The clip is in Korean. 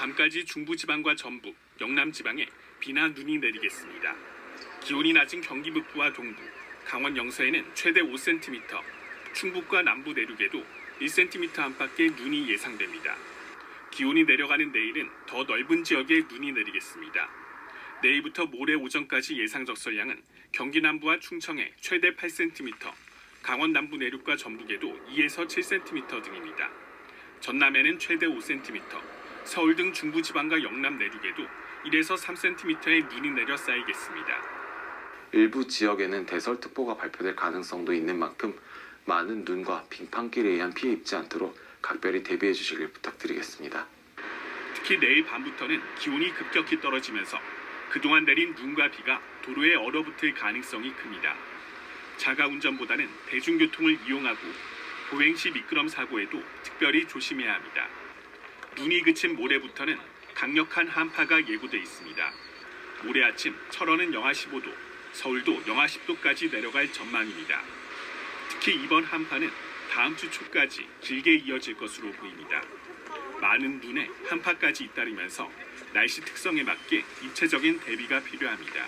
밤까지 중부지방과 전북, 영남지방에 비나 눈이 내리겠습니다. 기온이 낮은 경기 북부와 동부, 강원 영서에는 최대 5cm, 충북과 남부 내륙에도 1cm 안팎의 눈이 예상됩니다. 기온이 내려가는 내일은 더 넓은 지역에 눈이 내리겠습니다. 내일부터 모레 오전까지 예상 적설량은 경기 남부와 충청에 최대 8cm, 강원 남부 내륙과 전북에도 2에서 7cm 등입니다. 전남에는 최대 5cm, 서울 등 중부 지방과 영남 내륙에도 1에서 3cm의 눈이 내려 쌓이겠습니다. 일부 지역에는 대설특보가 발표될 가능성도 있는 만큼 많은 눈과 빙판길에 의한 피해 입지 않도록 각별히 대비해 주시길 부탁드리겠습니다. 특히 내일 밤부터는 기온이 급격히 떨어지면서 그동안 내린 눈과 비가 도로에 얼어붙을 가능성이 큽니다. 자가 운전보다는 대중교통을 이용하고 보행 시 미끄럼 사고에도 특별히 조심해야 합니다. 눈이 그친 모레부터는 강력한 한파가 예고돼 있습니다. 모레 아침 철원은 영하 15도, 서울도 영하 10도까지 내려갈 전망입니다. 특히 이번 한파는 다음 주 초까지 길게 이어질 것으로 보입니다. 많은 눈에 한파까지 잇따르면서 날씨 특성에 맞게 입체적인 대비가 필요합니다.